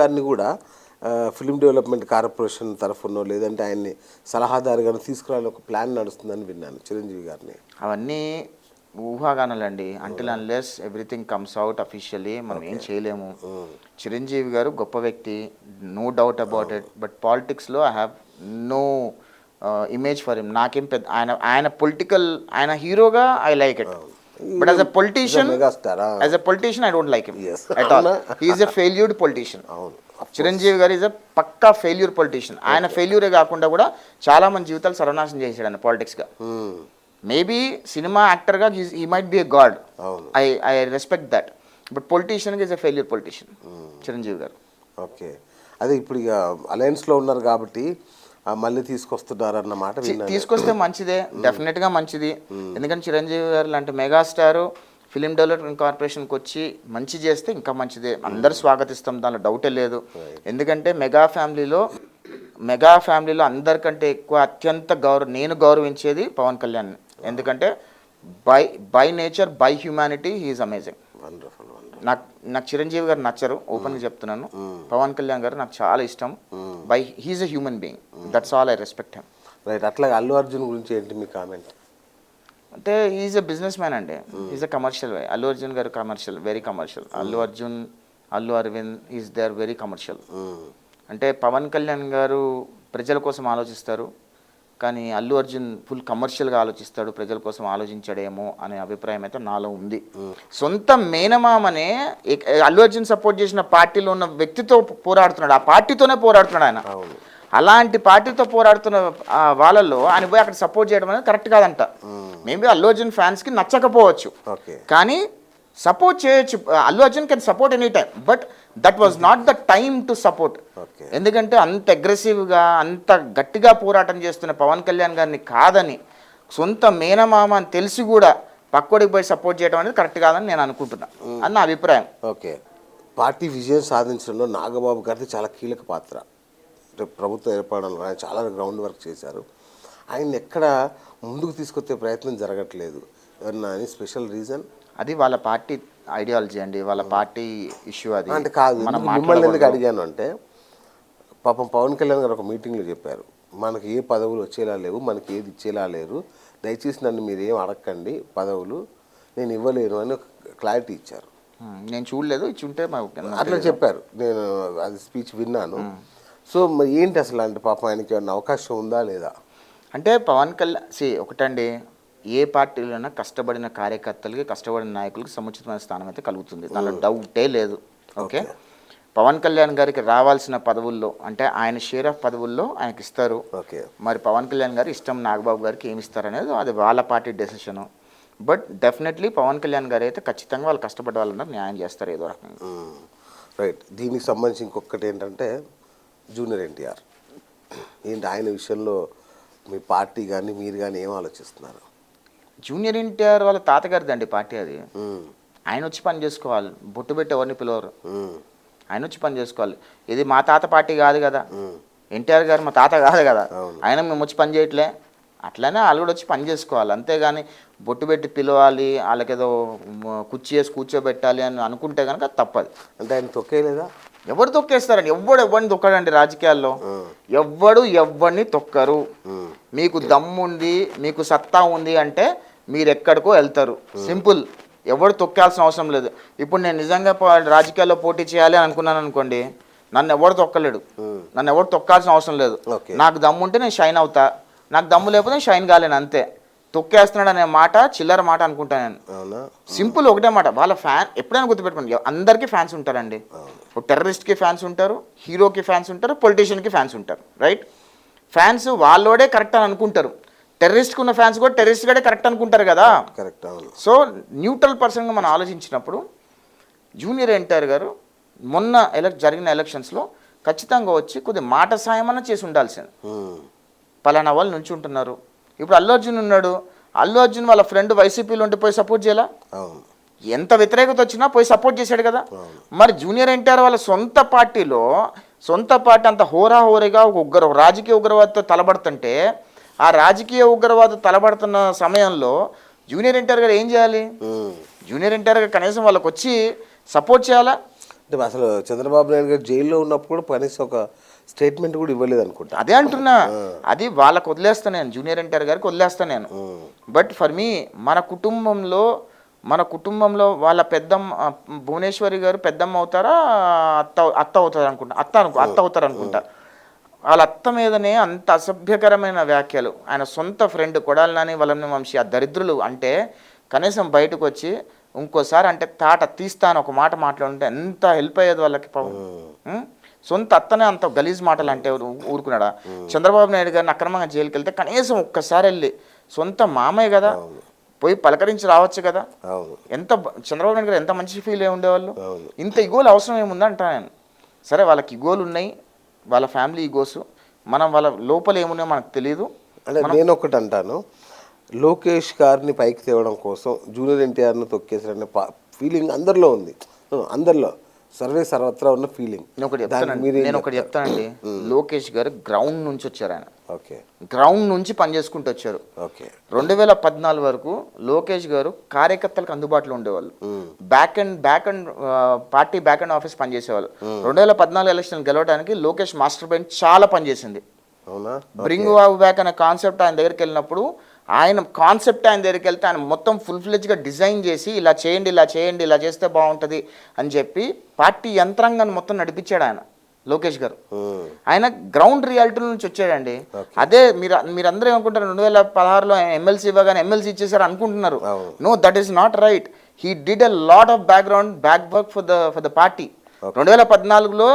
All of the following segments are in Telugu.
గారిని కూడా ఫిలిం డెవలప్మెంట్ కార్పొరేషన్ తరఫునో లేదంటే ఆయన్ని సలహాదారుగాను తీసుకురావాలని ఒక ప్లాన్ నడుస్తుందని విన్నాను చిరంజీవి గారిని. అవన్నీ ఊహాగానాలండి. Until unless everything comes out officially మనం ఏం చేయలేము. చిరంజీవి గారు గొప్ప వ్యక్తి no doubt about it but పాలిటిక్స్లో I have no image for him నాకేం పెద్ద ఆయన ఆయన పొలిటికల్ ఆయన హీరోగా I like it but as a politician as a politician I don't like him. At all he's a failured politician అవును చిరంజీవి గారు ఈజ్ అ పక్కా ఫెయిల్యూర్ పొలిటీషియన్ ఆయన ఫెయిల్యూరే కాకుండా కూడా చాలా మంది జీవితాలు సర్వనాశనం చేశాడు ఆయన పాలిటిక్స్గా. మేబీ సినిమా యాక్టర్గా he might be a god. I I respect that but పొలిటీషియన్గా is a failure politician Chiranjeevi garu okay అదే ఇప్పుడు ఇక అలయన్స్లో ఉన్నారు కాబట్టి మళ్ళీ తీసుకొస్తున్నారు అన్నమాట చి- విన్నాను. తీసుకొస్తే మంచిదే డెఫినెట్గా మంచిది. ఎందుకంటే చిరంజీవి గారు లాంటి మెగాస్టార్ ఫిలిం డెవలప్మెంట్ కార్పొరేషన్కి వచ్చి మంచి చేస్తే ఇంకా మంచిదే. అందరు స్వాగతిస్తాం దానిలో డౌటే లేదు. ఎందుకంటే మెగా ఫ్యామిలీలో మెగా ఫ్యామిలీలో అందరికంటే ఎక్కువ అత్యంత గౌరవ నేను గౌరవించేది పవన్ కళ్యాణ్ ఎందుకంటే by by nature by humanity he's amazing wonderful నాకు నాకు చిరంజీవి గారు నచ్చరు ఓపెన్గా చెప్తున్నాను. పవన్ కళ్యాణ్ గారు నాకు చాలా ఇష్టం. By he's a human being that's all I respect him right అట్లాగే అల్లు అర్జున్ గురించి ఏంటి మీ కామెంట్ అంటే ఈజ్ ఎ బిజినెస్ మ్యాన్ అండి. Is a commercial way Allu Arjun garu commercial very commercial Allu Arjun Allu Aravind is they are very commercial అంటే పవన్ కళ్యాణ్ గారు ప్రజల కోసం ఆలోచిస్తారు. కానీ అల్లు అర్జున్ ఫుల్ కమర్షియల్గా ఆలోచిస్తాడు ప్రజల కోసం ఆలోచించాడేమో అనే అభిప్రాయం అయితే నాలో ఉంది. సొంత మేనమామనే అల్లు అర్జున్ సపోర్ట్ చేసిన పార్టీలో ఉన్న వ్యక్తితో పోరాడుతున్నాడు. ఆ పార్టీతోనే పోరాడుతున్నాడు ఆయన. అలాంటి పార్టీతో పోరాడుతున్న వాళ్ళల్లో ఆయన పోయి అక్కడ సపోర్ట్ చేయడం అనేది కరెక్ట్ కాదంట. మేబీ అల్లు అర్జున్ ఫ్యాన్స్కి నచ్చకపోవచ్చు. ఓకే. కానీ సపోర్ట్ చేయొచ్చు. Allu Arjun can support any time but that was not the time to support okay ఎందుకంటే అంత అగ్రెసివ్గా అంత గట్టిగా పోరాటం చేస్తున్న పవన్ కళ్యాణ్ గారిని కాదని సొంత మేనమామ అని తెలిసి కూడా పక్కోడికి పోయి సపోర్ట్ చేయడం అనేది కరెక్ట్ కాదని నేను అనుకుంటున్నా. అని నా అభిప్రాయం. ఓకే పార్టీ విజయం సాధించడంలో నాగబాబు గారిది చాలా కీలక పాత్ర. ప్రభుత్వం ఏర్పడంలో ఆయన చాలా గ్రౌండ్ వర్క్ చేశారు. ఆయన ఎక్కడ ముందుకు తీసుకొచ్చే ప్రయత్నం జరగట్లేదు. ఏమన్నా అని స్పెషల్ రీజన్ అది వాళ్ళ పార్టీ ఐడియాలజీ అండి వాళ్ళ పార్టీ ఇష్యూ అది. అంటే కాదు మిమ్మల్ని ఎందుకు. అడిగాను అంటే పాపం పవన్ కళ్యాణ్ గారు ఒక మీటింగ్లో చెప్పారు మనకి ఏ పదవులు వచ్చేలా లేవు మనకి ఏది ఇచ్చేలా లేరు దయచేసి నన్ను మీరు ఏం అడగండి పదవులు నేను ఇవ్వలేను అని ఒక క్లారిటీ ఇచ్చారు. నేను చూడలేదు ఇచ్చి ఉంటే అట్లా చెప్పారు. నేను అది స్పీచ్ విన్నాను. సో మరి ఏంటి అసలు అంటే పాపం ఆయనకి ఏమన్నా అవకాశం ఉందా లేదా? అంటే పవన్ కళ్యాణ్ సి ఒకటండి. ఏ పార్టీలోనైనా కష్టపడిన కార్యకర్తలకి కష్టపడిన నాయకులకి సముచితమైన స్థానం అయితే కలుగుతుంది. దానిలో డౌటే లేదు. ఓకే? పవన్ కళ్యాణ్ గారికి రావాల్సిన పదవుల్లో అంటే ఆయన షేర్ ఆఫ్ పదవుల్లో ఆయనకి ఇస్తారు. ఓకే. మరి పవన్ కళ్యాణ్ గారు ఇష్టం నాగబాబు గారికి ఏమి ఇస్తారనేది అది వాళ్ళ party decision but definitely Pawan Kalyan garu అయితే ఖచ్చితంగా వాళ్ళు కష్టపడ్డ వాళ్ళందరూ న్యాయం చేస్తారు ఏదో రకంగా. రైట్. దీనికి సంబంధించి ఇంకొకటి ఏంటంటే జూనియర్ ఎన్టీఆర్. ఏంటి ఆయన విషయంలో మీ పార్టీ కానీ మీరు కానీ ఏం ఆలోచిస్తున్నారు? జూనియర్ ఎన్టీఆర్ వాళ్ళ తాతగారిది అండి పార్టీ అది. ఆయన వచ్చి పని చేసుకోవాలి. బొట్టు పెట్టి ఎవరిని పిలవరు. ఆయన వచ్చి పని చేసుకోవాలి. ఇది మా తాత పార్టీ కాదు కదా. ఎన్టీఆర్ గారు మా తాత కాదు కదా. ఆయన మేము వచ్చి పని చేయట్లే. అట్లనే వాళ్ళు కూడా వచ్చి పని చేసుకోవాలి. అంతేగాని బొట్టు పెట్టి పిలవాలి. వాళ్ళకేదో మ- కుర్చీ వేసి కూర్చోబెట్టాలి అని అనుకుంటే కనుక తప్పదు. అంటే ఆయన తొక్కేయలేదా? ఎవరు తొక్కేస్తారండి? ఎవ్వడు ఎవరిని తొక్కడండి రాజకీయాల్లో? ఎవ్వడు ఎవరిని తొక్కరు. మీకు దమ్ముంది మీకు సత్తా ఉంది అంటే మీరు ఎక్కడికో వెళ్తారు సింపుల్. ఎవడు తొక్కాల్సిన అవసరం లేదు. ఇప్పుడు నేను నిజంగా రాజకీయాల్లో పోటీ చేయాలి అని అనుకున్నాను అనుకోండి నన్ను ఎవడు తొక్కలేడు. మ్మ్. నన్ను ఎవడు తొక్కాల్సిన అవసరం లేదు. నాకు దమ్ము ఉంటే నేను షైన్ అవుతా. నాకు దమ్ము లేకపోతే నేను షైన్ కాలేను అంతే. తొక్కేస్తున్నాడు అనే మాట చిల్లర మాట అనుకుంటాను నేను. సింపుల్ ఒకటే మాట. వాళ్ళ ఫ్యాన్ ఎప్పుడైనా గుర్తుపెట్టుకోండి అందరికీ ఫ్యాన్స్ ఉంటారండి. ఒక టెర్రరిస్ట్కి ఫ్యాన్స్ ఉంటారు హీరోకి ఫ్యాన్స్ ఉంటారు పొలిటీషియన్కి ఫ్యాన్స్ ఉంటారు. రైట్? ఫ్యాన్స్ వాళ్ళోడే కరెక్ట్ అని అనుకుంటారు. టెర్రరిస్ట్కి ఉన్న ఫ్యాన్స్ కూడా టెర్రరిస్ట్ గడే కరెక్ట్ అనుకుంటారు కదా. కరెక్ట్ అవును. సో న్యూట్రల్ పర్సన్గా మనం ఆలోచించినప్పుడు జూనియర్ ఎన్టీఆర్ గారు మొన్న ఎలక్ జరిగిన ఎలక్షన్స్లో ఖచ్చితంగా వచ్చి కొద్ది మాట సాయమన్నా చేసి ఉండాల్సింది. పలానా వాళ్ళు నుంచి ఉంటున్నారు. ఇప్పుడు అల్లు అర్జున్ ఉన్నాడు. అల్లు అర్జున్ వాళ్ళ ఫ్రెండ్ వైసీపీలో ఉంటే పోయి సపోర్ట్ చేయాలా? ఎంత వ్యతిరేకత వచ్చినా పోయి సపోర్ట్ చేశాడు కదా. మరి జూనియర్ ఎన్టీఆర్ వాళ్ళ సొంత పార్టీలో సొంత పార్టీ అంత హోరాహోరీగా ఒక ఉగ్ర రాజకీయ ఉగ్రవాదతో తలబడుతుంటే ఆ రాజకీయ ఉగ్రవాద తలబడుతున్న సమయంలో జూనియర్ ఎన్టీఆర్ గారు ఏం చేయాలి. జూనియర్ ఎన్టీఆర్ గారు కనీసం వాళ్ళకి వచ్చి సపోర్ట్ చేయాలా? అంటే అసలు చంద్రబాబు నాయుడు గారు జైల్లో ఉన్నప్పుడు కూడా కనీసం ఒక స్టేట్మెంట్ కూడా ఇవ్వలేదు అనుకుంటా. అదే అంటున్నా. అది వాళ్ళకి వదిలేస్తాను నేను జూనియర్ ఎన్టీఆర్ గారికి వదిలేస్తాను నేను. బట్ ఫర్ మీ మన కుటుంబంలో మన కుటుంబంలో వాళ్ళ పెద్దమ్మ భువనేశ్వరి గారు పెద్దమ్మ అవుతారా అత్త అత్త అవుతారు అనుకుంటా అత్త అనుకో అత్త అవుతారు అనుకుంటా వాళ్ళ అత్త మీదనే అంత అసభ్యకరమైన వ్యాఖ్యలు. ఆయన సొంత ఫ్రెండ్ కొడాలి నాని వాళ్ళని వంశీ ఆ దరిద్రులు అంటే కనీసం బయటకు వచ్చి ఇంకోసారి అంటే తాట తీస్తాను ఒక మాట మాట్లాడుంటే ఎంత హెల్ప్ అయ్యేది వాళ్ళకి పాపం. ఉం? సొంత అత్తనే అంత గలీజ్ మాటలు అంటే ఊరు- ఊరుకున్నాడా? చంద్రబాబు నాయుడు గారిని అక్రమంగా జైలుకి వెళ్తే కనీసం ఒక్కసారి వెళ్ళి సొంత మామయ్య కదా పోయి పలకరించి రావచ్చు కదా. ఎంత చంద్రబాబు నాయుడు గారు ఎంత మంచి ఫీల్ అయి ఉండేవాళ్ళు. ఇంత ఇగోలు అవసరం ఏముంది అంటా నేను. సరే వాళ్ళకి ఇగోలు ఉన్నాయి వాళ్ళ ఫ్యామిలీ ఇగోస్ మనం వాళ్ళ లోపల ఏమున్నాయో మనకు తెలియదు అంటే నేను ఒకటి అంటాను లోకేష్ గారిని పైకి తేవడం కోసం జూనియర్ ఎన్టీఆర్ను తొక్కేసారనే ఫీలింగ్ అందరిలో ఉంది. అందరిలో. సర్వే సర్వత్రా ఉన్న ఫీలింగ్ నేను ఒకటి చెప్తానండి. నేను ఒకటి చెప్తానండి. లోకేష్ గారు గ్రౌండ్ నుంచి వచ్చారు ఆయన. ఓకే. గ్రౌండ్ నుంచి పనిచేసుకుంటూ వచ్చారు. ఓకే. రెండు వేల పద్నాలుగు వరకు లోకేష్ గారు కార్యకర్తలకు అందుబాటులో ఉండేవాళ్ళు. Back and back and party back and office పనిచేసేవాళ్ళు. రెండు వేల పద్నాలుగు ఎలక్షన్ గెలవడానికి లోకేష్ మాస్టర్ బ్రెయిన్ చాలా పనిచేసింది. బ్రింగ్ బ్యాక్ అనే కాన్సెప్ట్ ఆయన దగ్గరికి వెళ్ళినప్పుడు ఆయన కాన్సెప్ట్ ఆయన దగ్గరికి వెళ్తే ఆయన మొత్తం ఫుల్ ఫ్లెజ్గా డిజైన్ చేసి ఇలా చేయండి ఇలా చేయండి ఇలా చేస్తే బాగుంటుంది అని చెప్పి పార్టీ యంత్రాంగాన్ని మొత్తం నడిపించాడు ఆయన లోకేష్ గారు. ఆయన గ్రౌండ్ రియాలిటీ నుంచి వచ్చాడండి. అదే మీరు మీరందరూ ఏమనుకుంటారు రెండు వేల పదహారులో ఎమ్మెల్సీ ఇవ్వగానే ఎమ్మెల్సీ ఇచ్చేసారు అనుకుంటున్నారు. No that is not right he did a lot of background back work for the for the party రెండు వేల పద్నాలుగులో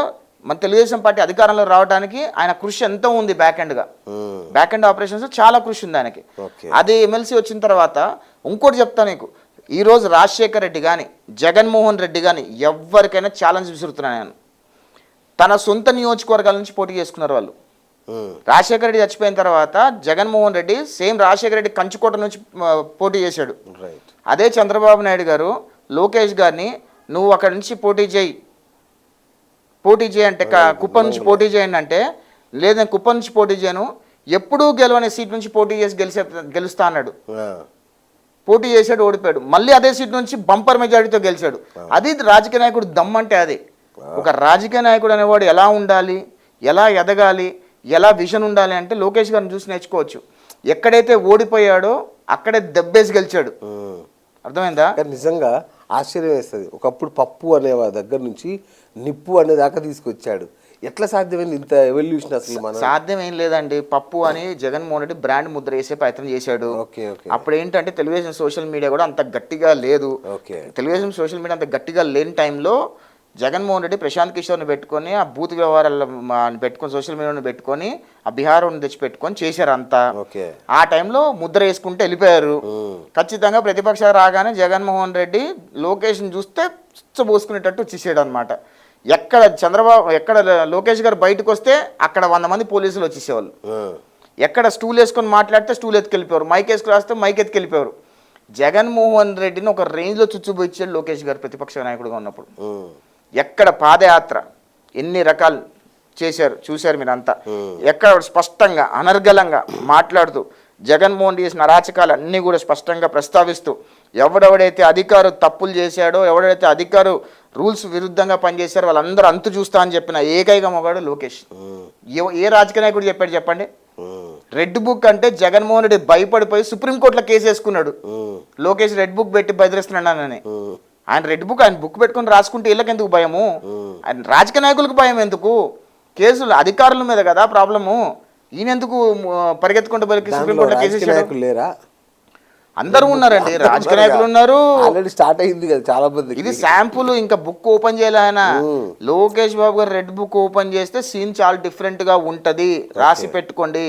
మన తెలుగుదేశం పార్టీ అధికారంలో రావడానికి ఆయన కృషి ఎంతో ఉంది బ్యాక్ ఎండ్గా బ్యాక్ ఎండ్ ఆపరేషన్స్ చాలా కృషి ఉంది ఆయనకి. అది ఎమ్మెల్సీ వచ్చిన తర్వాత ఇంకోటి చెప్తా నీకు. ఈ రోజు రాజశేఖర్ రెడ్డి కానీ జగన్మోహన్ రెడ్డి కానీ ఎవరికైనా ఛాలెంజ్ విసురుతున్నాను నేను. తన సొంత నియోజకవర్గాల నుంచి పోటీ చేసుకున్నారు వాళ్ళు. ఉమ్, రాజశేఖర రెడ్డి చచ్చిపోయిన తర్వాత జగన్మోహన్ రెడ్డి సేమ్ రాజశేఖర రెడ్డి కంచుకోట నుంచి పోటీ చేశాడు. అదే చంద్రబాబు నాయుడు గారు లోకేష్ గారిని నువ్వు అక్కడి నుంచి పోటీ చేయి. పోటీ చేయంటే కుప్పం నుంచి పోటీ చేయండి అంటే లేదు నేను కుప్పం నుంచి పోటీ చేయను ఎప్పుడూ గెలవని సీట్ నుంచి పోటీ చేసి గెలిచే గెలుస్తా అన్నాడు. పోటీ చేశాడు ఓడిపోయాడు. మళ్ళీ అదే సీట్ నుంచి బంపర్ మెజారిటీతో గెలిచాడు. అది రాజకీయ నాయకుడు దమ్ అంటే అది. ఒక రాజకీయ నాయకుడు అనేవాడు ఎలా ఉండాలి ఎలా ఎదగాలి ఎలా విజన్ ఉండాలి అంటే లోకేష్ గారిని చూసి నేర్చుకోవచ్చు. ఎక్కడైతే ఓడిపోయాడో అక్కడే దెబ్బేసి గెలిచాడు. అర్థమైందా? నిజంగా ఆశ్చర్యం వేస్తుంది ఒకప్పుడు పప్పు అనే దగ్గర నుంచి నిప్పు అనే దాకా తీసుకొచ్చాడు. ఎట్లా సాధ్యమైంది ఇంత ఎవల్యూషన్ అసలు మన సాధ్యం ఏం లేదండి. పప్పు అని జగన్మోహన్ రెడ్డి బ్రాండ్ ముద్ర వేసే ప్రయత్నం చేశాడు. Okay okay. అప్పుడు ఏంటంటే తెలుగుదేశం సోషల్ మీడియా కూడా అంత గట్టిగా లేదు. ఓకే. తెలుగుదేశం సోషల్ మీడియా అంత గట్టిగా లేని టైంలో జగన్మోహన్ రెడ్డి ప్రశాంత్ కిషోర్ని పెట్టుకొని ఆ బూత్ వ్యవహారాలు పెట్టుకొని సోషల్ మీడియాని పెట్టుకొని ఆ బీహార్ని తెచ్చి పెట్టుకొని చేశారు అంతా ఓకే. ఆ టైంలో ముద్ర వేసుకుంటే వెళ్ళిపోయారు. ఖచ్చితంగా ప్రతిపక్షాలు రాగానే జగన్మోహన్ రెడ్డి లోకేష్ని చూస్తే పోసుకునేటట్టు వచ్చేసాడు అనమాట ఎక్కడ చంద్రబాబు ఎక్కడ లోకేష్ గారు బయటకు వస్తే అక్కడ వంద మంది పోలీసులు వచ్చేసేవాళ్ళు. ఎక్కడ స్టూల్ వేసుకొని మాట్లాడితే స్టూల్ ఎత్తుకెళ్ళిపోయారు మైక్ వేసుకుని రాస్తే మైక్ ఎత్తుకెళ్ళిపోయారు జగన్మోహన్ రెడ్డిని ఒక రేంజ్లో చుచ్చుబోయిచ్చాడు లోకేష్ గారు ప్రతిపక్ష నాయకుడిగా ఉన్నప్పుడు. ఎక్కడ పాదయాత్ర ఎన్ని రకాలు చేశారు చూశారు మీరంతా. ఎక్కడ స్పష్టంగా అనర్గళంగా మాట్లాడుతూ జగన్మోహన్ చేసిన అరాచకాలు అన్నీ కూడా స్పష్టంగా ప్రస్తావిస్తూ ఎవడెవడైతే అధికారు తప్పులు చేశాడో ఎవడైతే అధికారు రూల్స్ విరుద్ధంగా పనిచేశారో వాళ్ళందరూ అంతు చూస్తా అని చెప్పిన ఏకైక మొగాడు లోకేష్. ఏ- రాజకీయ నాయకుడు చెప్పాడు చెప్పండి? రెడ్ బుక్ అంటే జగన్మోహన్ రెడ్డి భయపడిపోయి సుప్రీంకోర్టులో కేసు వేసుకున్నాడు. లోకేష్ రెడ్ బుక్ పెట్టి బెదిరిస్తున్నాడని ఆయన రెడ్ బుక్ ఆయన బుక్ పెట్టుకొని రాసుకుంటే వీళ్ళకి ఎందుకు భయము. ఆయన రాజకీయ నాయకులకు భయం ఎందుకు? కేసులు అధికారుల మీద కదా ప్రాబ్లము. ఈయన ఎందుకు పరిగెత్తుకుంటూ సుప్రీంకోర్టులో కేసు నాయకులు లేరా? అందరూ ఉన్నారండి రాజకీయ నాయకులు ఉన్నారు? ఆల్రెడీ స్టార్ట్ అయింది కదా చాలా మంది ఇది శాంపుల్ ఇంకా బుక్ ఓపెన్ చేయాలి ఆయన. Lokesh Babu garu red book open చేస్తే సీన్ చాలా డిఫరెంట్గా ఉంటది. రాసి పెట్టుకోండి.